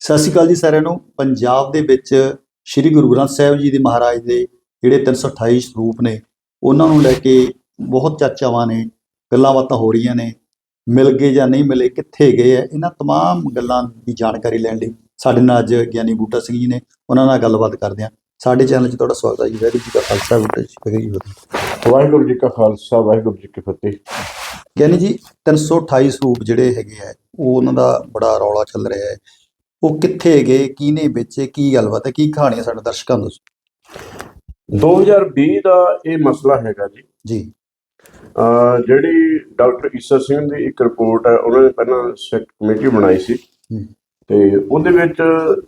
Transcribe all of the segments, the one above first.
ਸਤਿ ਸ਼੍ਰੀ ਅਕਾਲ ਜੀ ਸਾਰਿਆਂ ਨੂੰ। ਪੰਜਾਬ ਦੇ ਵਿੱਚ ਸ੍ਰੀ ਗੁਰੂ ਗ੍ਰੰਥ ਸਾਹਿਬ ਜੀ ਦੇ ਮਹਾਰਾਜ ਦੇ ਜਿਹੜੇ 328 ਸਰੂਪ ਨੇ ਉਹਨਾਂ ਨੂੰ ਲੈ ਕੇ ਬਹੁਤ ਚਰਚਾਵਾਂ ਨੇ ਗੱਲਾਂ ਬਾਤਾਂ ਹੋ ਰਹੀਆਂ ਨੇ ਮਿਲ ਗਏ ਜਾਂ ਨਹੀਂ ਮਿਲੇ ਕਿੱਥੇ ਗਏ ਆ ਇਹਨਾਂ ਤਮਾਮ ਗੱਲਾਂ ਦੀ ਜਾਣਕਾਰੀ ਲੈਣ ਲਈ ਸਾਡੇ ਨਾਲ ਅੱਜ ਗਿਆਨੀ ਬੂਟਾ ਸਿੰਘ ਜੀ ਨੇ ਉਹਨਾਂ ਨਾਲ ਗੱਲਬਾਤ ਕਰਦੇ ਹਾਂ। ਸਾਡੇ ਚੈਨਲ 'ਚ ਤੁਹਾਡਾ ਸਵਾਗਤ ਹੈ ਜੀ। ਵੈਰੀ ਜੀ ਦਾ ਖਾਲਸਾ ਬੂਟਾ ਜੀ ਵੈਰੀ ਜੀ। ਵਾਹਿਗੁਰੂ ਜੀ ਕਾ ਖਾਲਸਾ ਵਾਹਿਗੁਰੂ ਜੀ ਕੀ ਫਤਿਹ। ਗਿਆਨੀ ਜੀ 328 ਸਰੂਪ ਜਿਹੜੇ ਹੈਗੇ ਆ ਉਹ ਉਹਨਾਂ ਦਾ ਬੜਾ ਰੌਲਾ ਚੱਲ ਰਿਹਾ ਹੈ। ਉਹ ਕਿੱਥੇ ਗਏ ਕਿਹਨੇ ਵੇਚੇ ਕੀ ਗੱਲਬਾਤ ਹੈ ਕੀ ਕਹਾਣੀ ਹੈ ਸਾਡੇ ਦਰਸ਼ਕਾਂ ਨੂੰ? ਦੱਸੋ 2020 ਦਾ ਇਹ ਮਸਲਾ ਹੈਗਾ ਜੀ। ਜੀ। ਅਹ ਜਿਹੜੀ ਡਾਕਟਰ ਈਸਾ ਸਿੰਘ ਦੀ ਇੱਕ ਰਿਪੋਰਟ ਹੈ ਉਹਨਾਂ ਨੇ ਪਹਿਲਾਂ ਸੈਕ ਕਮੇਟੀ ਬਣਾਈ ਸੀ। ਹੂੰ। ਤੇ ਉਹਦੇ ਵਿੱਚ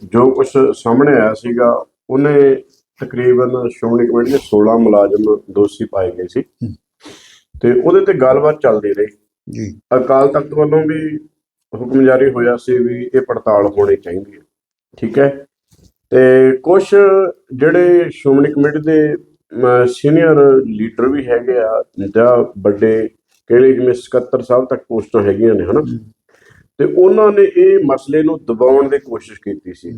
ਜੋ ਕੁਝ ਸਾਹਮਣੇ ਆਇਆ ਸੀਗਾ ਉਹਨੇ ਤਕਰੀਬਨ ਸ਼੍ਰੋਮਣੀ ਕਮੇਟੀ ਦੇ 16 ਮੁਲਾਜ਼ਮ ਦੋਸ਼ੀ ਪਾਏ ਗਏ ਸੀ। ਹੂੰ। ਤੇ ਉਹਦੇ ਤੇ ਗੱਲਬਾਤ ਚੱਲਦੀ ਰਹੀ। ਜੀ। ਅਕਾਲ ਤਖਤ ਵੱਲੋਂ ਵੀ ਹੁਕਮ ਜਾਰੀ ਹੋਇਆ ਸੀ ਵੀ ਇਹ ਪੜਤਾਲ ਹੋਣੀ ਚਾਹੀਦੀ ਹੈ। ਠੀਕ ਹੈ? ਤੇ ਕੁਝ ਜਿਹੜੇ ਸ਼੍ਰੋਮਣੀ ਕਮੇਟੀ ਦੇ ਸੀਨੀਅਰ ਲੀਡਰ ਵੀ ਹੈਗੇ ਆ, ਜਾਂ ਵੱਡੇ ਕਿਹੜੇ ਜਿਵੇਂ ਸਕੱਤਰ ਸਾਹਿਬ ਤੱਕ ਪੋਸਟਾਂ ਹੈਗੀਆਂ ਨੇ, ਹਨਾ? ਤੇ ਉਹਨਾਂ ਨੇ ਇਹ ਮਸਲੇ ਨੂੰ ਦਬਾਉਣ ਦੀ ਕੋਸ਼ਿਸ਼ ਕੀਤੀ ਸੀ।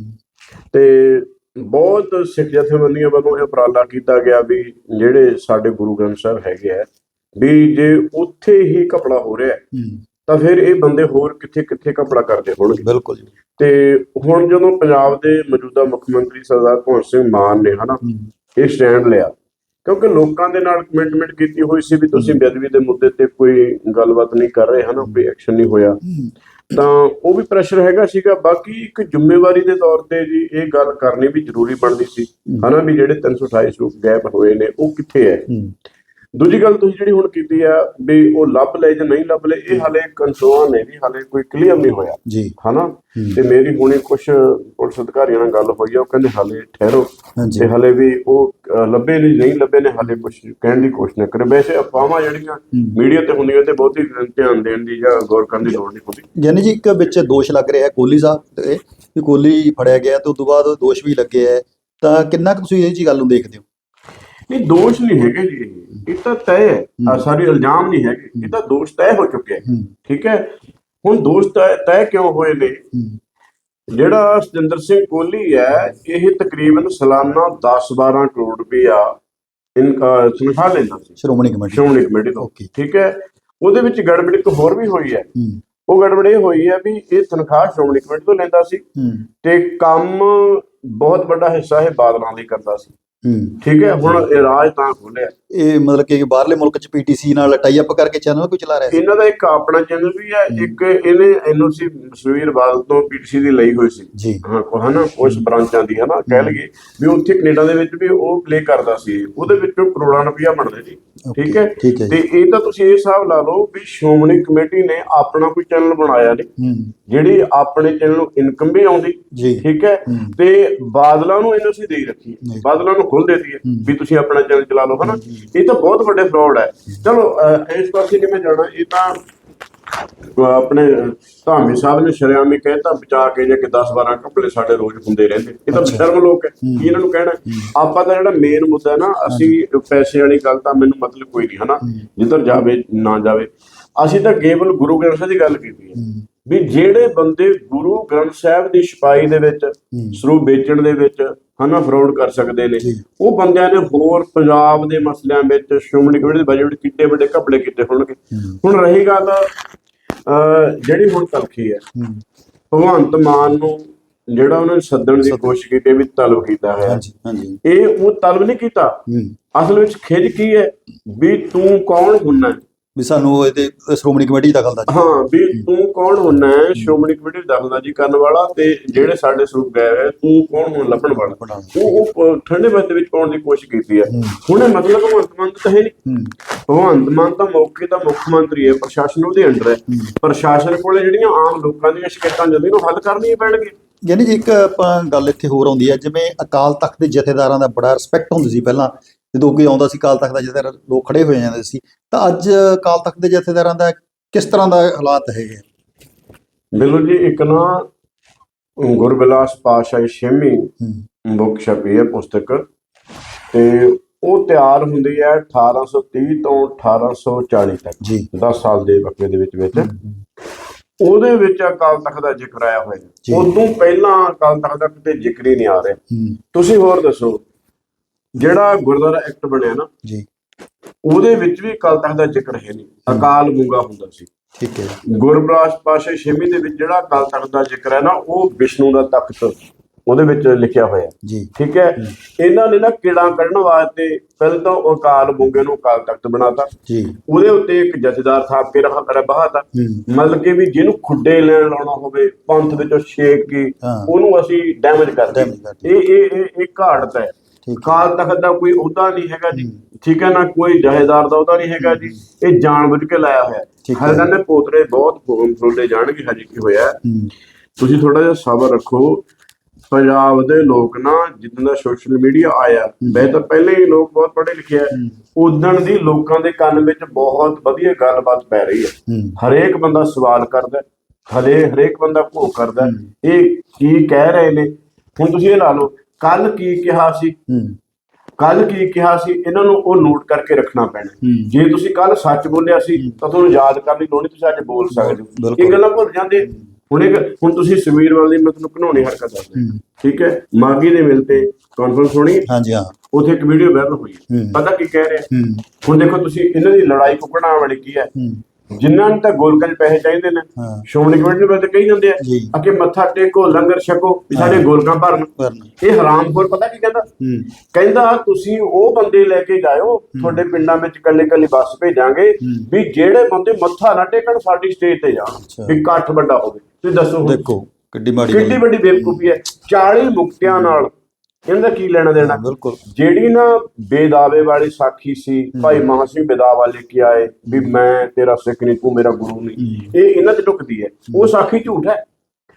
ਤੇ ਬਹੁਤ ਸਿੱਖ ਜਥੇਬੰਦੀਆਂ ਵੱਲੋਂ ਇਹ ਉਪਰਾਲਾ ਕੀਤਾ ਗਿਆ ਵੀ ਜਿਹੜੇ ਸਾਡੇ ਗੁਰੂ ਗ੍ਰੰਥ ਸਾਹਿਬ ਹੈਗੇ ਆ, ਵੀ ਜੇ ਉੱਥੇ ਹੀ ਕਪੜਾ ਹੋ ਰਿਹਾ ਤਾਂ ਫਿਰ ਇਹ ਬੰਦੇ ਹੋਰ ਕਿੱਥੇ ਕਿੱਥੇ ਕਪੜਾ ਕਰਦੇ ਹੋਣਗੇ? ਬਿਲਕੁਲ ਜੀ। ਤੇ ਹੁਣ ਜਦੋਂ ਪੰਜਾਬ ਦੇ ਮੌਜੂਦਾ ਮੁੱਖ ਮੰਤਰੀ ਸਰਦਾਰ ਭਗਵੰਤ ਸਿੰਘ ਮਾਨ ਨੇ ਹਨਾ ਇਹ ਸਟੈਂਡ ਲਿਆ। ਕਿਉਂਕਿ ਲੋਕਾਂ ਦੇ ਨਾਲ ਕਮਿਟਮੈਂਟ ਕੀਤੀ ਹੋਈ ਸੀ ਵੀ ਤੁਸੀਂ ਬੇਅਦਬੀ ਦੇ ਮੁੱਦੇ ਤੇ ਕੋਈ ਗੱਲਬਾਤ ਨਹੀਂ ਕਰ ਰਹੇ ਹਨਾ ਕੋਈ ਐਕਸ਼ਨ ਨਹੀਂ ਹੋਇਆ। ਤਾਂ ਉਹ ਵੀ ਪ੍ਰੈਸ਼ਰ ਹੈਗਾ ਸੀਗਾ। ਬਾਕੀ ਇੱਕ ਜ਼ਿੰਮੇਵਾਰੀ ਦੇ ਤੌਰ ਤੇ ਜੀ ਇਹ ਗੱਲ ਕਰਨੀ ਵੀ ਜ਼ਰੂਰੀ ਬਣਦੀ ਸੀ। ਹਨਾ ਵੀ ਜਿਹੜੇ 328 ਸਰੂਪ ਗੈਪ ਹੋਏ ਨੇ ਉਹ ਕਿੱਥੇ ਹੂੰ। ਦੂਜੀ ਗੱਲ ਤੁਸੀਂ ਜਿਹੜੀ ਹੁਣ ਕੀਤੀ ਆ ਵੀ ਉਹ ਲੱਭ ਲਏ ਜਾਂ ਨਹੀਂ ਲੱਭ ਲਏ ਇਹ ਹਾਲੇ ਕੰਸੋਨ ਨੇ ਵੀ ਹਾਲੇ ਕੋਈ ਕਲੀਅਰ ਨਹੀਂ ਹੋਇਆ। ਜੀ। ਹਨਾ? ਤੇ ਮੇਰੀ ਹੁਣੇ ਕੁਝ ਪੁਲਿਸ ਅਧਿਕਾਰੀਆਂ ਨਾਲ ਗੱਲ ਹੋਈ ਆ ਉਹ ਕਹਿੰਦੇ ਹਾਲੇ ਠਹਿਰੋ। ਤੇ ਹਾਲੇ ਵੀ ਉਹ ਲੱਭੇ ਨਹੀਂ ਨਹੀਂ ਲੱਭੇ ਨੇ ਹਾਲੇ ਕੁਝ ਕਹਿਣ ਦੀ ਕੋਸ਼ਿਸ਼ ਨਾ ਕਰੇ। ਵੈਸੇ ਅਫਵਾਹਾਂ ਜਿਹੜੀਆਂ। ਮੀਡੀਆ ਤੇ ਹੁੰਦੀਆਂ ਤੇ ਬਹੁਤੀ ਧਿਆਨ ਦੇਣ ਦੀ ਜਾਂ ਗੌਰ ਕਰਨ ਦੀ ਲੋੜ ਨਹੀਂ ਹੁੰਦੀ। ਗਿਆਨੀ ਜੀ ਇੱਕ ਵਿੱਚ ਦੋਸ਼ ਲੱਗ ਰਿਹਾ ਕੋਹਲੀ ਸਾਹਿਬ ਤੇ ਕੋਹਲੀ ਫੜਿਆ ਗਿਆ ਤੇ ਉਸ ਤੋਂ ਬਾਅਦ ਦੋਸ਼ ਵੀ ਲੱਗੇ ਹੈ। ਤਾਂ ਕਿੰਨਾ ਕੁ ਤੁਸੀਂ ਇਹ ਜੀ ਗੱਲ ਨੂੰ ਦੇਖਦੇ ਹੋ? ਨਹੀਂ ਦੋਸ਼ ਨਹੀਂ ਹੈਗੇ ਜੀ ਇਹ। ਇਹ ਤਾਂ ਤੈਅ ਹੈ। ਸਾਰੇ ਇਲਜ਼ਾਮ ਨਹੀਂ ਹੈਗੇ। ਇਹ ਤਾਂ ਦੋਸ਼ ਤੈਅ ਹੋ ਚੁੱਕਿਆ ਹੈ। ਹੂੰ। ਠੀਕ ਹੈ? ਹੁਣ ਦੋਸ਼ ਤੈਅ ਤੈਅ ਕਿਉਂ ਹੋਏ ਨੇ? ਜਿਹੜਾ ਸਤਿੰਦਰ ਸਿੰਘ ਕੋਹਲੀ ਹੈ ਇਹ ਤਕਰੀਬਨ ਸਾਲਾਨਾ 10-12 ਕਰੋੜ ਰੁਪਇਆ ਇਨਕਾ ਤਨਖਾਹ ਲੈਂਦਾ ਸੀ। ਸ਼੍ਰੋਮਣੀ ਕਮੇਟੀ ਸ਼੍ਰੋਮਣੀ ਕਮੇਟੀ ਤੋਂ। ਓਕੇ। ਠੀਕ ਹੈ? ਉਹਦੇ ਵਿੱਚ ਗੜਬੜੀ ਇੱਕ ਹੋਰ ਵੀ ਹੋਈ ਹੈ। ਹੂੰ। ਉਹ ਗੜਬੜ ਇਹ ਹੋਈ ਹੈ ਵੀ ਇਹ ਤਨਖਾਹ ਸ਼੍ਰੋਮਣੀ ਕਮੇਟੀ ਤੋਂ ਲੈਂਦਾ ਸੀ ਹੂੰ। ਤੇ ਕੰਮ ਬਹੁਤ ਵੱਡਾ ਹਿੱਸਾ ਇਹ ਬਾਦਲਾਂ ਲਈ ਕਰਦਾ ਸੀ। ਠੀਕ ਹੈ ਹੁਣ ਇਹ ਰਾਜ ਤਾਂ ਖੋਲਿਆ ਇਹ ਮਤਲਬ ਕਿ ਬਾਹਰਲੇ ਮੁਲਕ ਚ ਪੀਟੀਸੀ ਨਾਲ ਟਾਈ ਅਪ ਕਰਕੇ ਚੈਨਲ ਕੋਈ ਚਲਾ ਰਿਹਾ ਸੀ? ਇਹਨਾਂ ਦਾ ਇੱਕ ਆਪਣਾ ਚੈਨਲ ਵੀ ਹੈ ਇੱਕ ਇਹਨੇ ਐਨਓਸੀ ਸੁਵੀਰ ਬਾਦਲ ਤੋਂ ਪੀਟੀਸੀ ਦੀ ਲਈ ਹੋਈ ਸੀ। ਜੀ। ਹਾਂ ਹਨਾ ਕੁਝ ਬ੍ਰਾਂਚਾਂ ਦੀ ਹਨਾ ਕਹਿ ਲਈਏ ਵੀ ਉੱਥੇ ਕੈਨੇਡਾ ਦੇ ਵਿੱਚ ਵੀ ਉਹ ਪਲੇ ਕਰਦਾ ਸੀ। ਉਹਦੇ ਵਿੱਚੋਂ ਕਰੋੜਾਂ ਰੁਪਇਆ ਬਣਦੇ ਸੀ ਠੀਕ ਹੈ? ਤੇ ਇਹ ਤਾਂ ਤੁਸੀਂ ਇਹ ਹਿਸਾਬ ਲਾ ਲਓ ਵੀ ਸ਼੍ਰੋਮਣੀ ਕਮੇਟੀ ਨੇ ਆਪਣਾ ਕੋਈ ਚੈਨਲ ਬਣਾਇਆ ਨਹੀਂ। ਜਿਹੜੀ ਆਪਣੇ ਚੈਨਲ ਨੂੰ ਇਨਕਮ ਵੀ ਆਉਂਦੀ ਠੀਕ ਹੈ। ਤੇ ਬਾਦਲਾਂ ਨੂੰ ਇਹਨੂੰ ਅਸੀਂ ਦੇ ਰੱਖੀ। ਬਾਦਲਾਂ ਨੂੰ ਖੁੱਲ ਦੇਤੀ ਹੂੰ। ਵੀ ਤੁਸੀਂ ਆਪਣਾ ਚੈਨਲ ਚਲਾ ਲਓ ਹਨਾ? ਇਹ ਤਾਂ ਬਹੁਤ ਵੱਡੇ ਫਰਾਡ ਹੈ। ਚਲੋ ਇਸ ਪਾਸੇ ਕਿਵੇਂ ਜਾਣਾ? ਇਹ ਤਾਂ ਆਪਣੇ ਧਾਮੀ ਸਾਹਿਬ ਨੇ ਸ਼ਰਿਆਮੀ ਕਹਿਤਾ ਬਚਾ ਕੇ ਜੇ ਕਿ 10 12 ਕੱਪੜੇ ਸਾਡੇ ਰੋਜ਼ ਹੁੰਦੇ ਰਹਿੰਦੇ। ਇਹ ਤਾਂ। ਸ਼ਰਮ ਲੋਕ ਹੈ। ਹੂੰ। ਕੀ ਇਹਨਾਂ ਨੂੰ ਕਹਿਣਾ? ਆਪਾਂ ਤਾਂ ਜਿਹੜਾ ਮੇਨ ਮੁੱਦਾ ਹੈ ਨਾ ਅਸੀਂ ਪੈਸੇ ਵਾਲੀ ਗੱਲ ਤਾਂ ਮੈਨੂੰ ਮਤਲਬ ਕੋਈ ਨਹੀਂ ਹਨਾ? ਜਿੱਧਰ ਜਾਵੇ ਨਾ ਜਾਵੇ। ਅਸੀਂ ਤਾਂ ਕੇਵਲ ਗੁਰੂ ਗ੍ਰੰਥ ਸਾਹਿਬ ਦੀ ਗੱਲ ਕੀਤੀ ਹੈ। ਹੂੰ। ਵੀ ਜਿਹੜੇ ਬੰਦੇ ਗੁਰੂ ਗ੍ਰੰਥ ਸਾਹਿਬ ਦੀ ਛਪਾਈ ਦੇ ਵਿੱਚ ਸਰੂਪ ਵੇਚਣ ਦੇ ਵਿੱਚ ਹਨਾ ਫਰਾਡ ਕਰ ਸਕਦੇ ਨੇ। ਉਹ ਬੰਦਿਆਂ ਨੇ ਹੋਰ ਪੰਜਾਬ ਦੇ ਮਸਲਿਆਂ ਵਿੱਚ ਸ਼੍ਰੋਮਣੀ ਕਮੇਟੀ ਦੇ ਬਜਟ ਕਿੱਡੇ ਵੱਡੇ ਘਪਲੇ ਕੀਤੇ ਹੋਣਗੇ। ਹੁਣ ਰਹੀ ਗੱਲ ਜਿਹੜੀ ਹੁਣ ਤਲਖੀ ਹੈ ਭਗਵੰਤ ਮਾਨ ਨੂੰ ਜਿਹੜਾ ਉਹਨਾਂ ਨੇ ਸੱਦਣ ਦੀ ਕੋਸ਼ਿਸ਼ ਕੀਤੀ ਵੀ ਤਲਬ ਕੀਤਾ ਹੈ ਹਾਂਜੀ ਹਾਂਜੀ। ਇਹ ਉਹ ਤਲਬ ਨਹੀਂ ਕੀਤਾ। ਅਸਲ ਵਿੱਚ ਖਿੱਚ ਕੀ ਹੈ? ਵੀ ਤੂੰ ਕੌਣ ਹੁੰਨਾ ਵੀ ਸਾਨੂੰ ਇਹਦੇ ਸ਼੍ਰੋਮਣੀ ਕਮੇਟੀ ਦਾ ਦਖਲ ਦਾ ਹਾਂ ਵੀ ਤੂੰ ਕੌਣ ਹੁੰਨਾ ਹੈ ਸ਼੍ਰੋਮਣੀ ਕਮੇਟੀ ਦੀ ਦਖਲਅੰਦਾਜ਼ੀ ਕਰਨ ਵਾਲਾ ਤੇ ਜਿਹੜੇ ਸਾਡੇ ਸਰੂਪ ਗਏ ਹੋਏ ਤੂੰ ਕੌਣ ਹੁਣ ਲੱਭਣ ਵਾਲਾ? ਉਹ ਉਹ ਠੰਡੇ ਬਸਤੇ ਵਿੱਚ ਪਾਉਣ ਦੀ ਕੋਸ਼ਿਸ਼ ਕੀਤੀ ਹੈ। ਹੁਣ ਇਹ ਮਤਲਬ ਭਗਵੰਤ ਮਾਨ ਤਾਂ ਹੈ ਨਹੀਂ। ਭਗਵੰਤ ਮਾਨ ਤਾਂ ਮੌਕੇ ਦਾ ਮੁੱਖ ਮੰਤਰੀ ਹੈ ਪ੍ਰਸ਼ਾਸਨ ਉਹਦੇ ਅੰਡਰ ਹੈ। ਪ੍ਰਸ਼ਾਸਨ ਕੋਲੇ ਜਿਹੜੀਆਂ ਆਮ ਲੋਕਾਂ ਦੀਆਂ ਸ਼ਿਕਾਇਤਾਂ ਜਾਂਦੀਆਂ ਉਹ ਹੱਲ ਕਰਨੀਆਂ ਪੈਣਗੀਆਂ। ਯਾਨੀ ਜੀ ਇੱਕ ਆਪਾਂ ਗੱਲ ਇੱਥੇ ਹੋਰ ਆਉਂਦੀ ਹੈ ਜਿਵੇਂ ਅਕਾਲ ਤਖਤ ਦੇ ਜਥੇਦਾਰਾਂ ਦਾ ਬੜਾ ਰਿਸਪੈਕਟ ਹੁੰਦੀ ਸੀ ਪਹਿਲਾਂ। ਜਦੋਂ ਕੋਈ ਆਉਂਦਾ ਸੀ ਅਕਾਲ ਤਖਤ ਦਾ ਜਥੇਦਾਰ ਲੋਕ ਖੜੇ ਹੋ ਜਾਂਦੇ ਸੀ ਤਾਂ ਅੱਜ ਅਕਾਲ ਤਖਤ ਦੇ ਜਥੇਦਾਰਾਂ ਦਾ ਕਿਸ ਤਰ੍ਹਾਂ ਦਾ ਹਾਲਾਤ ਹੈਗੇ ਬਿਲਕੁਲ ਜੀ ਇੱਕ ਨਾ ਗੁਰਬਿਲਾਸ ਪਾਸ਼ਾਹੀ ਛੇਵੀਂ ਬੁੱਕ ਛਪੀ ਹੈ ਪੁਸਤਕ ਤੇ ਉਹ ਤਿਆਰ ਹੁੰਦੀ ਹੈ 1830 ਤੋਂ 1840 ਤੱਕ ਜੀ। 10 ਸਾਲ ਦੇ ਵਕਤ ਦੇ ਵਿੱਚ ਵਿੱਚ। ਉਹਦੇ ਵਿੱਚ ਅਕਾਲ ਤਖਤ ਦਾ ਜ਼ਿਕਰ ਆਇਆ ਹੋਇਆ। ਉਦੋਂ ਪਹਿਲਾਂ ਅਕਾਲ ਤਖਤ ਦਾ ਕਿਤੇ ਜ਼ਿਕਰ ਹੀ ਨਹੀਂ ਆ ਰਿਹਾ। ਤੁਸੀਂ ਹੋਰ ਦੱਸੋ ਜਿਹੜਾ ਗੁਰਦੁਆਰਾ ਐਕਟ ਬਣਿਆ ਨਾ ਜੀ। ਉਹਦੇ ਵਿੱਚ ਵੀ ਅਕਾਲ ਤਖਤ ਦਾ ਜ਼ਿਕਰ ਹੈ ਨਹੀਂ। ਅਕਾਲ ਗੂੰਗਾ ਹੁੰਦਾ ਸੀ। ਠੀਕ ਹੈ। ਗੁਰਬਰਾਜ ਪਾਸ਼ਾ ਛੇਵੀਂ ਦੇ ਵਿੱਚ ਜਿਹੜਾ ਅਕਾਲ ਤਖਤ ਦਾ ਜ਼ਿਕਰ ਹੈ ਨਾ ਉਹ ਵਿਸ਼ਨੂੰ ਦਾ ਤਖਤ ਉਹਦੇ ਵਿੱਚ ਲਿਖਿਆ ਹੋਇਆ। ਜੀ। ਠੀਕ ਹੈ? ਇਹਨਾਂ ਨੇ ਨਾ ਕੀੜਾ ਕੱਢਣ ਵਾਸਤੇ ਪਹਿਲਾਂ ਤਾਂ ਅਕਾਲ ਗੂੰਗੇ ਨੂੰ ਅਕਾਲ ਤਖਤ ਬਣਾਤਾ। ਜੀ। ਉਹਦੇ ਉੱਤੇ ਇੱਕ ਜਥੇਦਾਰ ਸਾਹਿਬ ਕੇ ਰਹਾ ਕਰ ਬਹਾਤਾ। ਹੂੰ। ਮਤਲਬ ਕਿ ਵੀ ਜਿਹਨੂੰ ਖੁੱਡੇ ਲੈਣ ਲਾਉਣਾ ਹੋਵੇ ਪੰਥ ਵਿੱਚੋਂ ਛੇਕ ਕੇ। ਉਹਨੂੰ ਅਸੀਂ ਡੈਮੇਜ ਕਰਦੇ ਇਹ ਇਹ ਇਹ ਘਾੜਤ ਹੈ। ਹੈ। ਕਾਲ ਤਖਤ ਦਾ ਕੋਈ ਅਹੁਦਾ ਨਹੀਂ ਹੈਗਾ ਜੀ। ਠੀਕ ਹੈ ਨਾ ਕੋਈ ਜਹੇਦਾਰ ਦਾ ਅਹੁਦਾ ਨਹੀਂ ਹੈਗਾ ਜੀ। ਇਹ ਜਾਣਬੁੱਝ ਕੇ ਲਾਇਆ ਹੋਇਆ। ਹੈ। ਹਰ ਕਹਿੰਦੇ ਪੋਤਰੇ ਬਹੁਤ ਫੋਮ ਫਰੋਡੇ ਜਾਣਗੇ ਹਜੇ ਕੀ ਹੋਇਆ। ਹੂੰ। ਤੁਸੀਂ ਥੋੜਾ ਜਿਹਾ ਸਬਰ ਰੱਖੋ। ਪੰਜਾਬ ਦੇ ਲੋਕ ਨਾ ਜਿੱਦਾਂ ਦਾ ਸੋਸ਼ਲ ਮੀਡੀਆ ਆਇਆ ਵੈਸੇ ਤਾਂ ਪਹਿਲੇ ਹੀ ਲੋਕ ਬਹੁਤ ਪੜ੍ਹੇ ਲਿਖੇ ਆ। ਉਦਣ ਦੀ ਲੋਕਾਂ ਦੇ ਕੰਨ ਵਿੱਚ ਬਹੁਤ ਵਧੀਆ ਗੱਲਬਾਤ ਪੈ ਰਹੀ ਹੈ। ਹੂੰ। ਹਰੇਕ ਬੰਦਾ ਸਵਾਲ ਕਰਦਾ ਹੈ। ਹਲੇ ਹਰੇਕ ਬੰਦਾ ਭੋਗ ਕਰਦਾ। ਹੈ। ਇਹ ਕੀ ਕਹਿ ਰਹੇ ਨੇ? ਹੁਣ ਤੁਸੀਂ ਇਹ ਲਾ ਲਓ ਕੱਲ ਕੀ ਕਿਹਾ ਸੀ? ਕੱਲ ਕੀ ਕਿਹਾ ਸੀ? ਇਹਨਾਂ ਨੂੰ ਉਹ ਨੋਟ ਕਰਕੇ ਰੱਖਣਾ ਪੈਣਾ। ਜੇ ਤੁਸੀਂ ਕੱਲ ਸੱਚ ਬੋਲਿਆ ਸੀ ਤਾਂ ਤੁਹਾਨੂੰ ਯਾਦ ਕਰਨ ਦੀ ਲੋੜ ਨਹੀਂ ਤੁਸੀਂ ਅੱਜ ਬੋਲ ਸਕਦੇ ਹੋ। ਇਹ ਗੱਲਾਂ ਭੁੱਲ ਜਾਂਦੇ। ਹੁਣ ਇੱਕ ਹੁਣ ਤੁਸੀਂ ਸਮੀਰਵਾਲ ਦੀ ਮੈਂ ਤੁਹਾਨੂੰ ਘਨੌਣੀ ਹਰਕਤ ਦੱਸਦਾ। ਠੀਕ ਹੈ? ਮਾਗੀ ਦੇ ਮਿਲ ਤੇ ਕਾਨਫਰੰਸ ਹੋਣੀ। ਹਾਂਜੀ ਹਾਂ। ਉੱਥੇ ਇੱਕ ਵੀਡੀਓ ਵਾਇਰਲ ਹੋਈ। ਪਤਾ ਕੀ ਕਹਿ ਰਿਹਾ? ਹੁਣ ਦੇਖੋ ਤੁਸੀਂ ਇਹਨਾਂ ਦੀ ਲੜਾਈ ਕੁਕੜਾਂ ਵਾਲੀ ਕੀ ਹੂੰ। ਜਿਨ੍ਹਾਂ ਨੂੰ ਤਾਂ ਗੋਲਕਾਂ 'ਚ ਪੈਸੇ ਚਾਹੀਦੇ ਨੇ ਹਾਂ। ਸ਼੍ਰੋਮਣੀ ਕਮੇਟੀ ਨੂੰ ਤਾਂ ਕਹੀ ਜਾਂਦੇ ਆ ਜੀ। ਅਕੇ ਮੱਥਾ ਟੇਕੋ ਲੰਗਰ ਛਕੋ ਵੀ ਸਾਡੇ ਗੋਲਕਾਂ ਭਰਨ। ਇਹ ਹਰਾਮਖੋਰ ਪਤਾ ਕੀ ਕਹਿੰਦਾ? ਹੂੰ। ਕਹਿੰਦਾ ਤੁਸੀਂ ਉਹ ਬੰਦੇ ਲੈ ਕੇ ਜਾਇਓ ਤੁਹਾਡੇ ਪਿੰਡਾਂ ਵਿੱਚ ਕੱਲੇ ਕੱਲੇ ਬੱਸ ਭੇਜਾਂਗੇ। ਵੀ ਜਿਹੜੇ ਬੰਦੇ ਮੱਥਾ ਨਾ ਟੇਕਣ ਸਾਡੀ ਸਟੇਜ ਤੇ ਜਾਣ। ਅੱਛਾ। ਵੀ ਇਕੱਠ ਵੱਡਾ ਹੋਵੇ। ਤੁਸੀਂ ਦੱਸੋ ਹੁਣ। ਦੇਖੋ ਕਿੱਡੀ ਮਾੜੀ ਗੱਲ। ਵੱਡੀ ਬੇਵਕੂਫੀ ਹੈ। 40 ਮੁਕਤਿਆਂ ਨਾਲ ਇਹਦਾ ਕੀ ਲੈਣਾ ਦੇਣਾ? ਬਿਲਕੁਲ। ਜਿਹੜੀ ਨਾ ਬੇਦਾਵੇ ਵਾਲੀ ਸਾਖੀ ਸੀ ਭਾਈ ਮਹਾਂ ਸਿੰਘ ਬੇਦਾਵਾ ਲੈ ਕੇ ਆਏ ਵੀ ਮੈਂ ਤੇਰਾ ਸਿੱਖ ਨਹੀਂ ਤੂੰ ਮੇਰਾ ਗੁਰੂ ਨਹੀਂ ਇਹ ਇਹਨਾਂ ਤੇ ਟੁਕਦੀ ਹੈ। ਉਹ ਸਾਖੀ ਝੂਠ ਹੈ।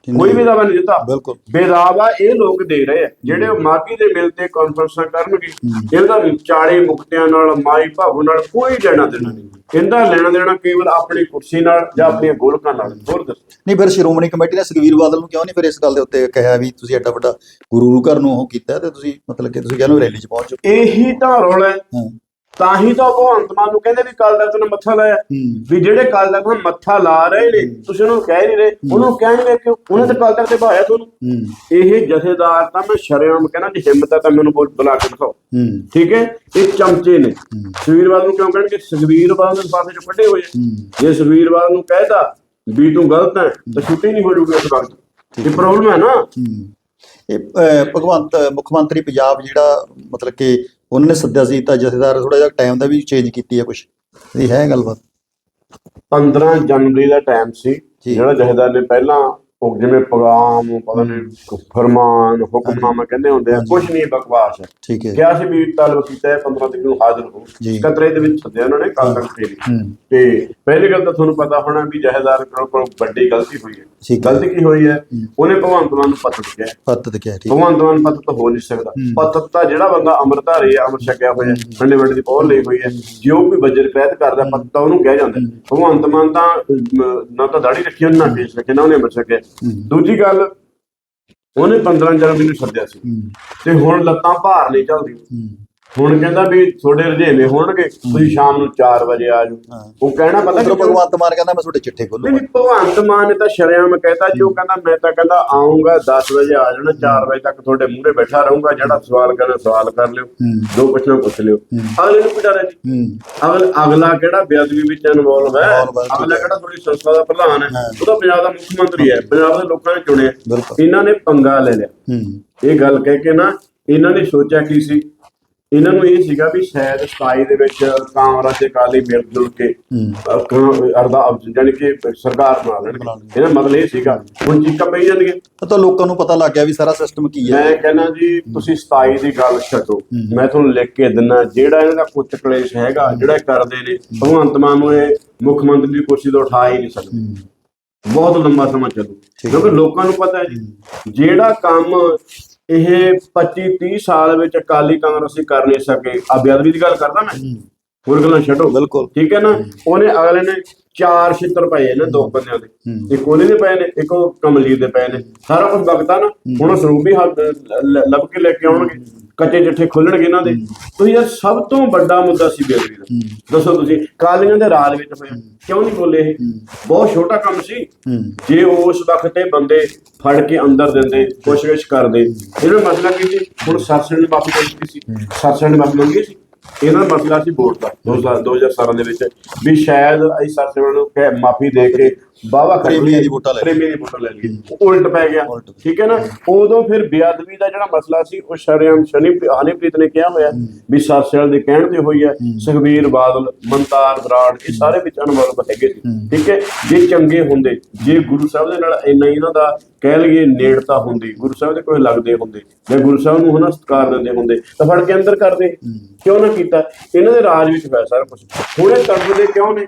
ਕੋਈ ਵੀ ਦਾਵਾ ਨਹੀਂ ਦਿੱਤਾ। ਬਿਲਕੁਲ। ਬੇਦਾਵਾ ਇਹ ਲੋਕ ਦੇ ਰਹੇ ਆ ਜਿਹੜੇ ਮਾਗੀ ਦੇ ਮਿਲ ਤੇ ਕਾਨਫਰੰਸਾਂ ਕਰਨਗੇ ਇਹਦਾ 40 ਮੁਕਤਿਆਂ ਨਾਲ ਮਾਈ ਭਾਵ ਨਾਲ ਕੋਈ ਲੈਣਾ ਦੇਣਾ ਨਹੀਂ। ਇਹਦਾ ਲੈਣਾ ਦੇਣਾ ਕੇਵਲ ਆਪਣੀ ਕੁਰਸੀ ਨਾਲ ਜਾਂ ਆਪਣੀਆਂ ਗੋਲਕਾਂ ਨਾਲ। ਹੋਰ ਦੱਸੋ। ਨਹੀਂ ਫਿਰ ਸ਼੍ਰੋਮਣੀ ਕਮੇਟੀ ਨੇ ਸੁਖਵੀਰ ਬਾਦਲ ਨੂੰ ਕਿਉਂ ਨਹੀਂ ਫਿਰ ਇਸ ਗੱਲ ਦੇ ਉੱਤੇ ਕਿਹਾ ਵੀ ਤੁਸੀਂ ਐਡਾ ਵੱਡਾ ਗੁਰੂ ਘਰ ਨੂੰ ਉਹ ਕੀਤਾ ਤੇ ਤੁਸੀਂ ਮਤਲਬ ਕਿ ਤੁਸੀਂ ਕਹਿੰਦੇ ਰੈਲੀ 'ਚ ਪਹੁੰਚੋ ਇਹੀ ਤਾਂ ਰੌਲਾ ਹਾਂ। ਤਾਂ ਹੀ ਤਾਂ ਉਹ ਭਗਵੰਤ ਮਾਨ ਨੂੰ ਕਹਿੰਦੇ ਵੀ ਕੱਲ ਤੱਕ ਨੇ ਮੱਥਾ ਲਾਇਆ। ਵੀ ਜਿਹੜੇ ਕੱਲ ਤੱਕ ਨੂੰ ਮੱਥਾ ਲਾ ਰਹੇ ਨੇ ਤੁਸੀਂ ਉਹਨੂੰ ਕਹਿ ਨਹੀਂ ਰਹੇ। ਉਹਨੂੰ ਕਹਿਣਗੇ ਕਿਉਂ ਉਹਨੇ ਤਾਂ ਕੱਲ ਤੇ ਭਾਇਆ ਤੁਹਾਨੂੰ। ਇਹ ਜਥੇਦਾਰ ਤਾਂ ਮੈਂ ਸ਼ਰੇਆਮ ਕਹਿਣਾ ਜੇ ਹਿੰਮਤ ਹੈ ਤਾਂ ਮੈਨੂੰ ਬੁਲ- ਬੁਲਾ ਕੇ ਦਿਖਾਓ। ਠੀਕ ਹੈ? ਇਹ ਚਮਚੇ ਨੇ। ਸੁਖਬੀਰਵਾਲ ਨੂੰ ਕਿਉਂ ਕਹਿਣਗੇ? ਸੁਖਬੀਰਵਾਲ ਦੇ ਪਾਸੇ ਚੋਂ ਕੱਢੇ ਹੋਏ ਆ। ਜੇ ਸੁਖਬੀਰਵਾਲ ਨੂੰ ਕਹਿਦਾ ਵੀ ਤੂੰ ਗਲਤ ਹੈ ਤਾਂ ਛੁੱਟੀ ਨਹੀਂ ਹੋ ਜੂਗੀ ਇਸ ਵਕਤ ਇਹ ਪ੍ਰੋਬਲਮ ਹੈ ਨਾ। ਇਹ ਭਗਵੰਤ ਮੁੱਖ ਮੰਤਰੀ ਪੰਜਾਬ ਜਿਹੜਾ ਮਤਲਬ ਕਿ ਉਹਨਾਂ ਨੇ ਸੱਦਿਆ ਸੀ ਤਾਂ ਜਥੇਦਾਰ ਥੋੜਾ ਜਿਹਾ ਟਾਈਮ ਦਾ ਵੀ ਚੇਂਜ ਕੀਤੀ ਹੈ ਕੁਝ ਇਹ ਹੈ ਗੱਲਬਾਤ 15 ਜਨਵਰੀ ਦਾ ਟਾਈਮ ਸੀ ਜੀ। ਜਿਹੜਾ ਜਥੇਦਾਰ ਨੇ ਪਹਿਲਾਂ ਉਹ ਜਿਵੇਂ ਪ੍ਰੋਗਰਾਮ ਪਤਾ ਨਹੀਂ ਫਰਮਾਨ ਹੁਕਮਨਾਮਾ ਕਹਿੰਦੇ ਹੁੰਦੇ ਆ ਕੁਝ ਨਹੀਂ ਬਕਵਾਸ। ਹੈ ਠੀਕ ਹੈ। ਕਿਹਾ ਸੀ ਵੀ ਤਾਲਬ ਕੀਤਾ ਹੈ 15 ਤਰੀਕ ਨੂੰ ਹਾਜ਼ਰ ਹੋ। ਕਤਰੇ ਦੇ ਵਿੱਚ ਸੱਦਿਆ ਉਹਨਾਂ ਨੇ ਕੱਲ ਤੱਕ ਹੂੰ। ਤੇ ਪਹਿਲੀ ਗੱਲ ਤਾਂ ਤੁਹਾਨੂੰ ਪਤਾ ਹੋਣਾ ਵੀ ਜਹੇਦਾਰ ਕੋਲ ਵੱਡੀ ਗਲਤੀ ਹੋਈ ਹੈ। ਗਲਤੀ ਕੀ ਹੋਈ ਹੈ? ਉਹਨੇ ਭਗਵੰਤ ਮਾਨ ਨੂੰ ਪੱਤ ਦਿੱਤਾ ਪੱਤ ਤੇ ਕਿਹਾ ਠੀਕ ਭਗਵੰਤ ਮਾਨ ਪੱਤ ਤਾਂ ਹੋ ਨਹੀਂ ਸਕਦਾ। ਪੱਤ ਤਾਂ ਜਿਹੜਾ ਬੰਦਾ ਅੰਮ੍ਰਿਤਧਾਰੀ ਹੈ ਅੰਮ੍ਰਿਤ ਛਕਿਆ ਹੋਇਆ ਠੰਡੇ ਵੱਡੇ ਦੀ ਪੌਲ ਲਈ ਹੋਈ ਹੈ। ਜੇ ਉਹ ਕੋਈ ਵਜਰ ਕੈਦ ਕਰਦਾ ਪੱਤ ਤਾਂ ਉਹਨੂੰ ਕਹਿ ਜਾਂਦਾ। ਭਗਵੰਤ ਮਾਨ ਤਾਂ ਨਾ ਤਾਂ ਦਾੜੀ ਰੱਖੀ ਉਹਨੇ ਨਾ ਕੇਸ ਰੱਖੇ ਨਾ ਉਹਨੇ ਅੰਮ੍ਰਿਤ ਛਕਿਆ। ਦੂਜੀ ਗੱਲ ਉਹਨੇ 15 ਜਨਵਰੀ ਨੂੰ ਸੱਦਿਆ ਸੀ। ਤੇ ਹੁਣ ਲੱਤਾਂ ਭਾਰ ਨਹੀਂ ਚੱਲਦੀ ਹੁਣ ਕਹਿੰਦਾ ਵੀ ਤੁਹਾਡੇ ਰੁਝੇਵੇਂ ਹੋਣਗੇ ਤੁਸੀਂ ਸ਼ਾਮ ਨੂੰ 4 ਵਜੇ ਆ ਜਾਓ। ਉਹ ਕਹਿਣਾ ਪਤਾ ਕਿ ਭਗਵੰਤ ਮਾਨ ਕਹਿੰਦਾ ਮੈਂ ਤੁਹਾਡੇ ਚਿੱਠੇ ਖੋਲੂ ਨਹੀਂ ਭਗਵੰਤ ਮਾਨ ਨੇ ਤਾਂ ਸ਼ਰਿਆਮ ਕਹਿਤਾ ਜੀ ਉਹ ਕਹਿੰਦਾ ਮੈਂ ਤਾਂ ਕਹਿੰਦਾ ਆਉਂਗਾ 10 ਵਜੇ ਆ ਜਾਣਾ 4 ਵਜੇ ਤੱਕ ਤੁਹਾਡੇ ਮੂਹਰੇ ਬੈਠਾ ਰਹੂੰਗਾ ਜਿਹੜਾ ਸਵਾਲ ਕਰਨਾ ਸਵਾਲ ਕਰ ਲਿਓ ਜੋ ਪੁੱਛਣਾ ਪੁੱਛ ਲਿਓ। ਅਗਲੇ ਨੂੰ ਕੀ ਡਰ ਹੈ। ਜੀ ਅਗਲ ਅਗਲਾ ਕਿਹੜਾ ਬੇਅਦਬੀ ਵਿੱਚ ਇਨਵੋਲਵ ਹੈ? ਅਗਲਾ ਕਿਹੜਾ ਤੁਹਾਡੀ ਸੰਸਥਾ ਦਾ ਪ੍ਰਧਾਨ ਹੈ। ਉਹ ਤਾਂ ਪੰਜਾਬ ਦਾ ਮੁੱਖ ਮੰਤਰੀ ਹੈ ਪੰਜਾਬ ਦੇ ਲੋਕਾਂ ਨੇ ਚੁਣਿਆ। ਇਹਨਾਂ ਨੇ ਪੰਗਾ ਲੈ ਲਿਆ। ਇਹ ਗੱਲ ਕਹਿ ਕੇ ਨਾ ਇਹਨਾਂ ਨੇ ਸੋਚਿਆ ਕੀ ਸੀ? ਇਹਨਾਂ ਨੂੰ ਇਹ ਸੀਗਾ ਵੀ ਸ਼ਾਇਦ 27 ਦੇ ਵਿੱਚ ਕਾਂਗਰਸ ਤੇ ਕਾਲੀ ਮਿਲ ਜੁਲ ਕੇ ਅਰਦਾ ਜਾਨੀ ਕਿ ਸਰਕਾਰ ਬਣਾ ਲੈਣਗੇ। ਇਹਦਾ ਮਤਲਬ ਇਹ ਸੀਗਾ ਹੁਣ ਚੀਕਾਂ ਪਈ ਜਾਂਦੀਆਂ ਤਾਂ ਲੋਕਾਂ ਨੂੰ ਪਤਾ ਲੱਗ ਗਿਆ ਵੀ ਸਾਰਾ ਸਿਸਟਮ ਕੀ ਹੈ। ਮੈਂ ਕਹਿੰਦਾ ਜੀ ਤੁਸੀਂ 27 ਦੀ ਗੱਲ ਛੱਡੋ। ਮੈਂ ਤੁਹਾਨੂੰ ਲਿਖ ਕੇ ਦਿੰਨਾ ਜਿਹੜਾ ਇਹਨਾਂ ਦਾ ਕੁੱਤ ਕਲੇਸ਼ ਹੈਗਾ ਜਿਹੜਾ ਕਰਦੇ ਨੇ ਭਗਵੰਤ ਮਾਨ ਨੂੰ ਇਹ ਮੁੱਖ ਮੰਤਰੀ ਦੀ ਕੁਰਸੀ ਤੋਂ ਉਠਾ ਹੀ ਨਹੀਂ ਸਕਦੇ। ਬਹੁਤ ਲੰਮਾ ਸਮਾਂ ਚੱਲੂ। ਕਿਉਂਕਿ ਲੋਕਾਂ ਨੂੰ ਪਤਾ ਹੈ ਜੀ ਜਿਹੜਾ ਕੰਮ ਇਹ 25 30 ਸਾਲ ਵਿੱਚ ਅਕਾਲੀ ਕਾਂਗਰਸੀ ਕਰ ਨਹੀਂ ਸਕੇ। ਆ ਬੇਅਦਬੀ ਦੀ ਗੱਲ ਕਰਦਾ ਮੈਂ? ਹੋਰ ਗੱਲਾਂ ਛੱਡੋ। ਬਿਲਕੁਲ। ਠੀਕ ਹੈ ਨਾ? ਉਹਨੇ ਅਗਲੇ ਨੇ ਚਾਰ ਛਿੱਤਰ ਪਏ ਨੇ ਦੋ ਬੰਦਿਆਂ ਦੇ। ਇੱਕ ਉਹਦੇ ਦੇ ਪਏ ਨੇ ਇੱਕ ਉਹ ਕਮਲਜੀਤ ਦੇ ਪਏ ਨੇ। ਸਾਰਾ ਕੁਝ ਵਗਤਾ ਨਾ ਹੁਣ ਸਰੂਪ ਵੀ ਲੱਭ ਕੇ ਲੈ ਕੇ ਆਉਣਗੇ। ਕੱਚੇ ਜੱਠੇ ਖੁੱਲਣਗੇ ਇਹਨਾਂ ਦੇ। ਤੁਸੀਂ ਯਾਰ ਸਭ ਤੋਂ ਵੱਡਾ ਮੁੱਦਾ ਸੀ ਬੇਅਦਬੀ ਦਾ। ਦੱਸੋ ਤੁਸੀਂ ਕਾਲੀਆਂ ਦੇ ਰਾਜ ਵਿੱਚ ਹੋਇਆ ਕਿਉਂ ਨਹੀਂ ਬੋਲੇ ਇਹ? ਬਹੁਤ ਛੋਟਾ ਕੰਮ ਸੀ। ਜੇ ਉਸ ਵਕਤ ਇਹ ਬੰਦੇ ਫੜ ਕੇ ਅੰਦਰ ਦਿੰਦੇ ਕੋਸ਼ਿਸ਼ ਕਰਦੇ ਇਹਨਾਂ ਮਸਲਾ ਕੀ ਸੀ? ਹੁਣ ਸਰਸਣ ਨੇ ਮਾਫੀ ਮੰਗੀ ਸੀ। ਸਰਸਣ ਨੇ ਮਾਫੀ ਮੰਗੀ ਸੀ? ਇਹਨਾਂ ਦਾ ਮਸਲਾ ਸੀ ਵੋਟ ਦਾ। 2000 2017 ਦੇ ਵਿੱਚ ਵੀ ਸ਼ਾਇਦ ਅਸੀਂ ਸਰਸਣ ਨੂੰ ਮਾਫੀ ਦੇ ਕੇ ਬਾਵਾ ਪ੍ਰੇਮੀਆਂ ਦੀ ਵੋਟਾਂ ਲੈ ਲਈਆਂ। ਪ੍ਰੇਮੀਆਂ ਦੀ ਵੋਟਾਂ ਲੈ ਲਈ। ਉਲਟ ਪੈ ਗਿਆ। ਉਲਟ। ਠੀਕ ਹੈ ਨਾ? ਉਦੋਂ ਫਿਰ ਬੇਅਦਬੀ ਦਾ ਜਿਹੜਾ ਮਸਲਾ ਸੀ ਉਹ ਸ਼ਰਿਆਮ ਸ਼ਨੀ ਹਨੀਪ੍ਰੀਤ ਨੇ ਕਿਹਾ ਹੋਇਆ ਵੀ ਸਰਸਣ ਦੇ ਕਹਿਣ ਤੇ ਹੋਈ ਹੈ ਸੁਖਬੀਰ ਬਾਦਲ ਮਨਤਾਰ ਦਰਾੜ ਇਹ ਸਾਰੇ ਵਿੱਚ ਅਨਵਰਬ ਹੈਗੇ ਸੀ। ਠੀਕ ਹੈ? ਜੇ ਚੰਗੇ ਹੁੰਦੇ ਜੇ ਗੁਰੂ ਸਾਹਿਬ ਦੇ ਨਾਲ ਇੰਨਾ ਹੀ ਇਹਨਾਂ ਦਾ ਕਹਿ ਲਈਏ ਨੇੜਤਾ ਹੁੰਦੀ ਗੁਰੂ ਸਾਹਿਬ ਦੇ ਕੋਈ ਲੱਗਦੇ ਹੁੰਦੇ ਜਾਂ ਗੁਰੂ ਸਾਹਿਬ ਨੂੰ ਹਨਾ ਸਤਿਕਾਰ ਦਿੰਦੇ ਹੁੰਦੇ ਤਾਂ ਫੜ ਕੇ ਅੰਦਰ ਕਰਦੇ ਕਿਉਂ ਨਾ ਕੀਤਾ? ਇਹਨਾਂ ਦੇ ਰਾਜ ਵਿੱਚ ਹੋਇਆ ਸਾਰਾ ਕੁਝ ਹੁਣ ਇਹ ਤੜਫਦੇ ਕਿਉਂ ਨੇ?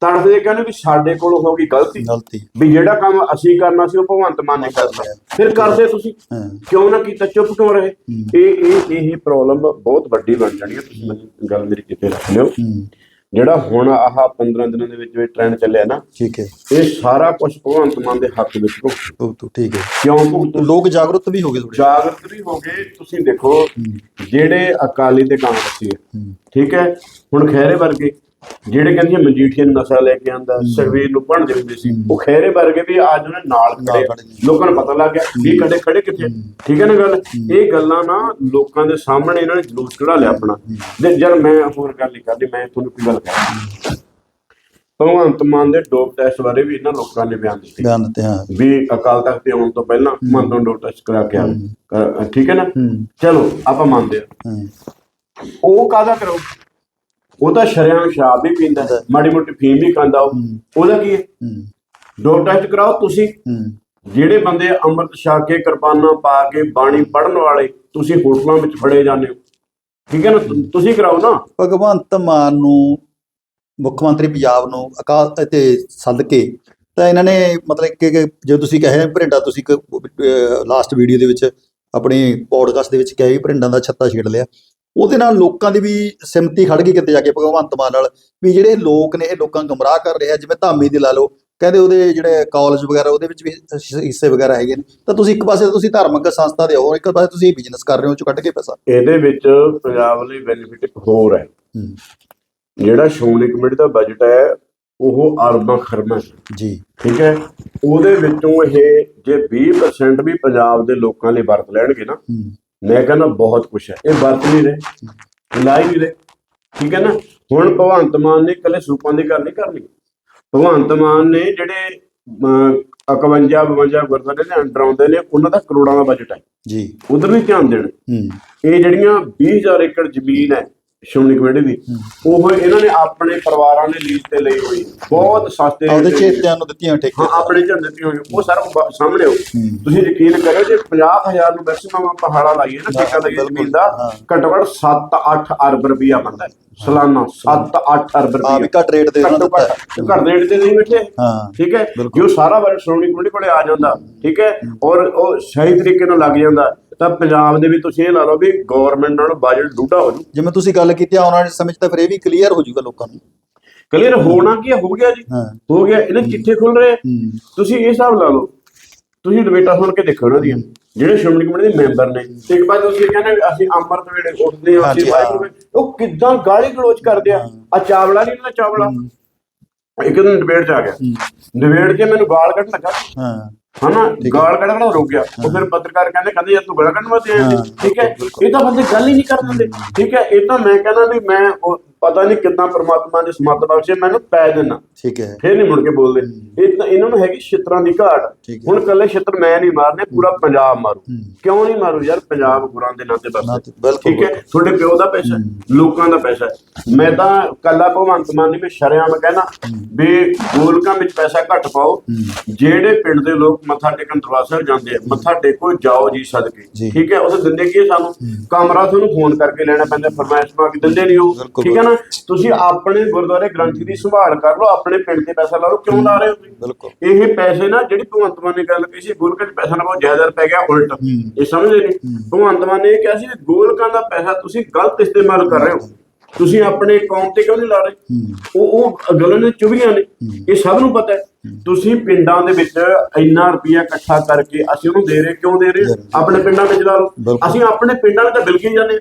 ਤੜਫਦੇ ਨੇ ਵੀ ਸਾਡੇ ਕੋਲ ਹੋ ਗਈ ਗਲਤੀ? ਗਲਤੀ। ਵੀ ਜਿਹੜਾ ਕੰਮ ਅਸੀਂ ਕਰਨਾ ਸੀ ਉਹ ਭਗਵੰਤ ਮਾਨ ਨੇ ਕਰਨਾ। ਫਿਰ ਕਰਦੇ ਤੁਸੀਂ? ਕਿਉਂ ਨਾ ਕੀਤਾ? ਚੁੱਪ ਕਿਉਂ ਰਹੇ? ਇਹ ਇਹ ਇਹ ਪ੍ਰੋਬਲਮ ਬਹੁਤ ਵੱਡੀ ਬਣ ਜਾਣੀ ਹੈ। ਤੁਸੀਂ ਗੱਲ ਮੇਰੀ ਕਿਤੇ ਰੱਖ ਲਿਓ। ਜਿਹੜਾ ਹੁਣ ਆਹ 15 ਦਿਨਾਂ ਦੇ ਵਿੱਚ ਵਿੱਚ ਟ੍ਰੈਂਡ ਚੱਲਿਆ ਨਾ ਠੀਕ ਹੈ। ਇਹ ਸਾਰਾ ਕੁਝ ਭਗਵੰਤ ਮਾਨ ਦੇ ਹੱਕ ਵਿੱਚ ਭੁਗਤ ਠੀਕ ਹੈ। ਕਿਉਂ ਭੁਗਤ? ਲੋਕ ਜਾਗਰੂਕ ਵੀ ਹੋ ਗਏ ਥੋੜੇ ਜਾਗਰਤ ਵੀ ਹੋ ਗਏ। ਤੁਸੀਂ ਦੇਖੋ ਜਿਹੜੇ ਅਕਾਲੀ ਤੇ ਕਾਂਗਰਸੀ ਠੀਕ ਹੈ? ਹੁਣ ਖੈਰੇ ਵਰਗੇ ਜਿਹੜੇ ਕਹਿੰਦੇ ਮਜੀਠੀਆ ਨੂੰ ਨਸ਼ਾ ਲੈ ਕੇ ਆਂਦਾ ਸਰਵੀਰ ਨੂੰ ਭਣ ਦਿੰਦੇ ਸੀ ਉਹ ਖੈਰੇ ਵਰਗੇ ਵੀ ਅੱਜ ਉਹਨੇ ਨਾਲ ਖੜੇ। ਲੋਕਾਂ ਨੂੰ ਪਤਾ ਲੱਗ ਗਿਆ ਵੀ ਕਦੇ ਖੜੇ ਕਿੱਥੇ ਠੀਕ ਹੈ ਨਾ ਗੱਲ? ਇਹ ਗੱਲਾਂ ਨਾ ਲੋਕਾਂ ਦੇ ਸਾਹਮਣੇ ਇਹਨਾਂ ਨੇ ਜਲੂਸ ਕਢਾ ਲਿਆ ਆਪਣਾ। ਤੇ ਜਦ ਮੈਂ ਹੋਰ ਗੱਲ ਨਹੀਂ ਕਰਦੀ ਮੈਂ ਤੁਹਾਨੂੰ ਕੀ ਗੱਲ ਕਰਾਂ ਭਗਵੰਤ ਮਾਨ ਦੇ ਡੋਪ ਟੈਸਟ ਬਾਰੇ ਵੀ ਇਹਨਾਂ ਲੋਕਾਂ ਨੇ ਬਿਆਨ ਦਿੱਤੇ। ਬਿਆਨ ਦਿੱਤੇ ਹਾਂ। ਵੀ ਅਕਾਲ ਤਖਤ ਤੇ ਆਉਣ ਤੋਂ ਪਹਿਲਾਂ ਮਨ ਤੋਂ ਡੋਪ ਟੈਸਟ ਕਰਾ ਕੇ ਕਰ- ਠੀਕ ਹੈ ਨਾ? ਚਲੋ ਆਪਾਂ ਮੰਨਦੇ ਹਾਂ। ਹੂੰ। ਉਹ ਕਾਹਦਾ ਕਰੋ ਉਹ ਤਾਂ ਸ਼ਰਿਆਮ ਸ਼ਰਾਬ ਵੀ ਪੀਂਦਾ ਮਾੜੀ ਮੋਟੀ ਫੀਮ ਵੀ ਖਾਂਦਾ ਉਹ। ਉਹਦਾ ਕੀ ਹੈ? ਡੋਪ ਟੈਸਟ ਕਰਾਓ ਤੁਸੀਂ। ਜਿਹੜੇ ਬੰਦੇ ਅੰਮ੍ਰਿਤ ਛਕ ਕੇ ਕਿਰਪਾਨਾਂ ਪਾ ਕੇ ਬਾਣੀ ਪੜਨ ਵਾਲੇ ਤੁਸੀਂ ਹੋਟਲਾਂ ਵਿੱਚ ਫੜੇ ਜਾਂਦੇ ਹੋ। ਠੀਕ ਹੈ ਨਾ? ਤੁਸੀਂ ਕਰਾਓ ਨਾ। ਭਗਵੰਤ ਮਾਨ ਨੂੰ ਮੁੱਖ ਮੰਤਰੀ ਪੰਜਾਬ ਨੂੰ ਅਕਾਲ ਤੇ ਸੱਦ ਕੇ ਤਾਂ ਇਹਨਾਂ ਨੇ ਮਤਲਬ ਕਿ ਕਿ ਜੋ ਤੁਸੀਂ ਕਹੇ ਭਰਿੰਡਾ ਤੁਸੀਂ ਲਾਸਟ ਵੀਡੀਓ ਦੇ ਵਿੱਚ ਆਪਣੀ ਪੋਡਕਾਸਟ ਦੇ ਵਿੱਚ ਕਿਹਾ ਵੀ ਭਰਿੰਡਾ ਦਾ ਛੱਤਾ ਛੇੜ ਲਿਆ। ਉਹਦੇ ਨਾਲ ਲੋਕਾਂ ਦੀ ਵੀ ਸਿਮਤੀ ਖੜ ਗਈ ਕਿਤੇ ਜਾ ਕੇ ਭਗਵੰਤ ਮਾਨ ਨਾਲ ਵੀ ਜਿਹੜੇ ਲੋਕ ਨੇ ਇਹ ਲੋਕਾਂ ਨੂੰ ਗਮਰਾਹ ਕਰ ਰਹੇ ਆ ਜਿਵੇਂ ਧਾਮੀ ਦੀ ਲਾ ਲਓ ਕਹਿੰਦੇ ਉਹਦੇ ਜਿਹੜੇ ਕਾਲਜ ਵਗੈਰਾ ਉਹਦੇ ਵਿੱਚ ਵੀ ਹਿੱਸ- ਵਗੈਰਾ ਹੈਗੇ ਨੇ। ਤਾਂ ਤੁਸੀਂ ਇੱਕ ਪਾਸੇ ਤੁਸੀਂ ਧਾਰਮਿਕ ਸੰਸਥਾ ਦੇ ਹੋ ਇੱਕ ਪਾਸੇ ਤੁਸੀਂ ਬਿਜ਼ਨਸ ਕਰ ਰਹੇ ਹੋ ਚੋਂ ਕੱਢ ਕੇ ਪੈਸਾ। ਇਹਦੇ ਵਿੱਚ ਪੰਜਾਬ ਲਈ ਬੈਨੀਫਿਟ ਹੋਰ ਹੈ। ਜਿਹੜਾ ਸ਼੍ਰੋਮਣੀ ਕਮੇਟੀ ਦਾ ਬਜਟ ਹੈ ਉਹ ਅਰਬਾਂ ਖਰਬਾਂ ਜੀ। ਠੀਕ ਹੈ? ਉਹਦੇ ਵਿੱਚੋਂ ਇਹ ਜੇ 20% ਵੀ ਪੰਜਾਬ ਦੇ ਲੋਕਾਂ ਲਈ ਵਰਤ ਲੈਣਗੇ ਨਾ ਮੈਂ ਕਹਿੰਦਾ ਬਹੁਤ ਕੁਝ ਹੈ। ਇਹ ਵਰਤ ਨਹੀਂ ਰਹੇ ਲਾਈ ਨਹੀਂ ਰਹੇ ਠੀਕ ਹੈ ਨਾ? ਹੁਣ ਭਗਵੰਤ ਮਾਨ ਨੇ ਇਕੱਲੇ ਸਰੂਪਾਂ ਦੀ ਗੱਲ ਨਹੀਂ ਕਰਨੀ। ਭਗਵੰਤ ਮਾਨ ਨੇ ਜਿਹੜੇ ਅਮ, 51 52 ਗੁਰਦੁਆਰੇ ਦੇ ਅੰਡਰ ਆਉਂਦੇ ਨੇ ਉਹਨਾਂ ਦਾ ਕਰੋੜਾਂ ਦਾ ਬਜਟ ਹੈ। ਜੀ। ਉਧਰ ਵੀ ਧਿਆਨ ਦੇਣ। ਇਹ ਜਿਹੜੀਆਂ 20000 ਏਕੜ ਜ਼ਮੀਨ ਹੈ ਸ਼੍ਰੋਮਣੀ ਕਮੇਟੀ ਦੀ ਉਹ ਇਹਨਾਂ ਨੇ ਆਪਣੇ ਪਰਿਵਾਰਾਂ ਨੇ ਲੀਜ਼ ਤੇ ਲਈ ਹੋਈ। ਬਹੁਤ ਸਸਤੇ ਤੇ। ਚੇਤਿਆਂ ਨੂੰ ਦਿੱਤੀਆਂ ਠੇਕੇ ਹਾਂ ਆਪਣੇ ਝੰਡੇ ਦਿੱਤੀ ਹੋਈ ਉਹ ਸਾਰਾ ਸਾਹਮਣੇ ਹੋ ਹੂੰ। ਤੁਸੀਂ ਯਕੀਨ ਕਰੋ ਜੇ 50000 ਨੂੰ ਮੈਕਸਿਮਮ ਆਪਾਂ ਹਾਲਾ ਲਾਈਏ ਨਾ ਠੇਕਾ ਬਿਲਕੁਲ, ਜ਼ਮੀਨ ਦਾ ਹਾਂ। ਘੱਟੋ ਘੱਟ 7-8 ਅਰਬ ਰੁਪਇਆ ਬਣਦਾ ਹੈ। ਸਾਲਾਨਾ 7-8 ਅਰਬ ਆ ਵੀ ਰੁਪਇਆ ਘੱਟ ਰੇਟ ਦੇ ਉਹਨਾਂ ਘੱਟੋ ਦਿੱਤਾ ਘੱਟ ਰੇਟ ਤੇ ਨਹੀਂ ਬੈਠੇ। ਹਾਂ ਠੀਕ ਹੈ। ਜੋ ਸਾਰਾ ਬਜਟ ਸ਼੍ਰੋਮਣੀ ਕਮੇਟੀ ਕੋਲੇ ਆ ਜਾਂਦਾ ਠੀਕ ਹੈ। ਔਰ ਉਹ ਸਹੀ ਤਰੀਕੇ ਨਾਲ ਲੱਗ ਜਾਂਦਾ ਤਾਂ ਪੰਜਾਬ ਦੇ ਵੀ ਤੁਸੀਂ ਇਹ ਲਾ ਲਓ ਵੀ ਗਵਰਨਮੈਂਟ ਨਾਲ ਬਜਟ ਡੂਢਾ ਹੋ ਜੂ। ਜਿਵੇਂ ਤੁਸੀਂ ਗੱਲ ਕੀਤੀ ਆਉਣ ਵਾਲੇ ਸਮੇਂ 'ਚ ਤਾਂ ਫਿਰ ਇਹ ਵੀ ਕਲੀਅਰ ਹੋ ਜਾਊਗਾ ਲੋਕਾਂ ਨੂੰ। ਕਲੀਅਰ ਹੋਣਾ ਕੀ ਹੈ? ਗਿਆ ਜੀ। ਹਾਂ। ਗਿਆ ਇਹਨਾਂ ਚਿੱਠੇ ਖੁੱਲ ਰਹੇ। ਆ। ਤੁਸੀਂ ਇਹ ਹਿਸਾਬ ਲਾ ਲਓ ਤੁਸੀਂ ਡਿਬੇਟਾਂ ਸੁਣ ਕੇ ਦੇਖੋ ਉਹਨਾਂ ਦੀਆਂ। ਜਿਹੜੇ ਸ਼੍ਰੋਮਣੀ ਕਮੇਟੀ ਦੇ ਮੈਂਬਰ ਨੇ। ਇੱਕ ਵਾਰ ਤੁਸੀਂ ਕਹਿੰਦੇ ਅਸੀਂ ਅੰਮ੍ਰਿਤ ਵੇਲੇ ਉੱਠਦੇ ਹਾਂ ਅਸੀਂ ਵਾਹਿਗੁਰੂ ਉਹ ਕਿੱਦਾਂ ਗਾਲੀ ਗਲੋਚ ਕਰਦੇ ਆ। ਆ ਚਾਵਲਾ ਨਹੀਂ ਨਾ ਚਾਵਲਾ। ਇੱਕ ਦਿਨ ਡਿਬੇਟ ਚ ਆ ਗਿਆ। ਡਿਬੇਟ 'ਚ ਮੈਨੂੰ ਗਾਲ ਕੱਢ ਲੱਗਾ। ਹਾਂ। ਹਨਾ? ਗਾਲ ਕੱਢਣਾ ਰੁਕ ਗਿਆ। ਉਹ ਫਿਰ ਪੱਤਰਕਾਰ ਕਹਿੰਦੇ ਕਹਿੰਦੇ ਯਾਰ ਤੂੰ ਗਾਲ ਕੱਢਣ ਵਾਸਤੇ ਆਇਆ ਸੀ। ਠੀਕ ਹੈ? ਇਹ ਤਾਂ ਬੰਦੇ ਗੱਲ ਹੀ ਨਹੀਂ ਕਰ ਦਿੰਦੇ। ਠੀਕ ਹੈ? ਇਹ ਤਾਂ ਮੈਂ ਕਹਿੰਦਾ ਵੀ ਮੈਂ ਉਹ ਪਤਾ ਨਹੀਂ ਕਿੰਨਾ ਪ੍ਰਮਾਤਮਾ ਨੇ ਸਮਤ ਬਖਸ਼ੇ ਮੈਨੂੰ ਪੈ ਦੇਣਾ ਠੀਕ ਹੈ। ਫੇਰ ਨਹੀਂ ਮੁੜ ਕੇ ਬੋਲਦੇ। ਇਹ ਤਾਂ ਇਹਨਾਂ ਨੂੰ ਹੈਗੀ ਛਿੱਤਰਾਂ ਦੀ ਘਾਟ। ਹੁਣ ਕੱਲੇ ਛਿੱਤਰ ਮੈਂ ਨਹੀਂ ਮਾਰਨੇ ਪੂਰਾ ਪੰਜਾਬ ਮਾਰੂ। ਕਿਉਂ ਨਹੀਂ ਮਾਰੂ ਯਾਰ? ਪੰਜਾਬ ਗੁਰਾਂ ਦੇ ਨਾਂ ਤੇ ਬਸ। ਠੀਕ ਹੈ? ਤੁਹਾਡੇ ਪਿਓ ਦਾ ਪੈਸਾ ਲੋਕਾਂ ਦਾ ਪੈਸਾ। ਮੈਂ ਤਾਂ ਕੱਲਾ ਭਗਵੰਤ ਮਾਨ ਨਹੀਂ ਮੈਂ ਸ਼ਰਿਆਮ ਕਹਿਣਾ ਵੀ ਗੋਲਕਾਂ ਵਿੱਚ ਪੈਸਾ ਘੱਟ ਪਾਓ। ਜਿਹੜੇ ਪਿੰਡ ਦੇ ਲੋਕ ਮੱਥਾ ਟੇਕਣ ਦਰਬਾਰ ਸਾਹਿਬ ਜਾਂਦੇ ਆ ਮੱਥਾ ਟੇਕੋ ਜਾਓ ਜੀ ਸਦਕੇ। ਠੀਕ ਹੈ? ਉਸ ਦਿੰਦੇ ਕੀ ਸਾਨੂੰ? ਕਮਰਾ ਤੁਹਾਨੂੰ ਫੋਨ ਕਰਕੇ ਲੈਣਾ ਪੈਂਦਾ ਫਰਮਾਇਸ਼ ਪਾ ਕੇ ਦਿੰਦੇ ਨਹੀਂ ਉਹ। ਠੀਕ ਹੈ ਨਾ? ਤੁਸੀਂ ਆਪਣੇ ਗੁਰਦੁਆਰੇ ਗ੍ਰੰਥੀ ਦੀ ਸੰਭਾਲ ਕਰ ਲਓ ਆਪਣੇ ਪਿੰਡ ਤੇ ਪੈਸਾ ਲਾ ਲਓ ਕਿਉਂ ਲਾ ਰਹੇ ਹੋ? ਬਿਲਕੁਲ। ਇਹ ਪੈਸੇ ਨਾ ਜਿਹੜੀ ਭਗਵੰਤ ਮਾਨ ਨੇ ਗੱਲ ਕਹੀ ਸੀ ਗੋਲਕਾਂ 'ਚ ਪੈਸਾ ਨਾ ਬਹੁਤ ਜ਼ਿਆਦਾ ਪੈ ਗਿਆ ਉਲਟ। ਇਹ ਸਮਝਦੇ ਨਹੀਂ। ਭਗਵੰਤ ਮਾਨ ਨੇ ਕਿਹਾ ਸੀ ਗੋਲਕਾਂ ਦਾ ਪੈਸਾ ਤੁਸੀਂ ਗਲਤ ਇਸਤੇਮਾਲ ਕਰ ਰਹੇ ਹੋ। ਤੁਸੀਂ ਆਪਣੇ ਕੌਮ ਤੇ ਕਿਉਂ ਨਹੀਂ ਲਾ ਰਹੇ? ਉਹ ਉਹ ਗੱਲਾਂ ਨੇ ਚੁਭੀਆਂ ਨੇ। ਇਹ ਸਭ ਨੂੰ ਪਤਾ ਹੈ। ਤੁਸੀਂ ਪਿੰਡਾਂ ਦੇ ਵਿੱਚ ਇੰਨਾ ਰੁਪਈਆ ਇਕੱਠਾ ਕਰਕੇ ਅਸੀਂ ਉਹਨੂੰ ਦੇ ਰਹੇ ਕਿਉਂ ਦੇ ਰਹੇ। ਆਪਣੇ ਪਿੰਡਾਂ ਵਿੱਚ ਲਾ ਲਓ। ਅਸੀਂ ਆਪਣੇ ਪਿੰਡਾਂ ਵਿੱਚ ਤਾਂ ਬਿਲਕੁਲ ਜਾਂਦੇ।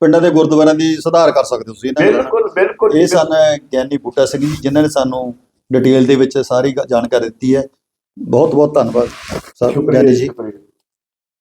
ਪਿੰਡਾਂ ਦੇ ਗੁਰਦੁਆਰਿਆਂ ਦੀ ਸੁਧਾਰ ਕਰ ਸਕਦੇ ਹੋ ਤੁਸੀਂ ਇਹਨਾਂ ਨਾਲ। ਬਿਲਕੁਲ ਬਿਲਕੁਲ ਇਹ ਸਨ ਗਿਆਨੀ ਬੂਟਾ ਸਿੰਘ ਜੀ ਜਿਨ੍ਹਾਂ ਨੇ ਸਾਨੂੰ ਡਿਟੇਲ ਦੇ ਵਿੱਚ ਸਾਰੀ ਗ- ਜਾਣਕਾਰੀ ਦਿੱਤੀ ਹੈ। ਬਹੁਤ ਬਹੁਤ ਧੰਨਵਾਦ। ਸਰ ਸ਼ੁਕਰੀਆ ਗਿਆਨੀ ਜੀ ਜੀ। ਸ਼ੁਕਰੀਆ।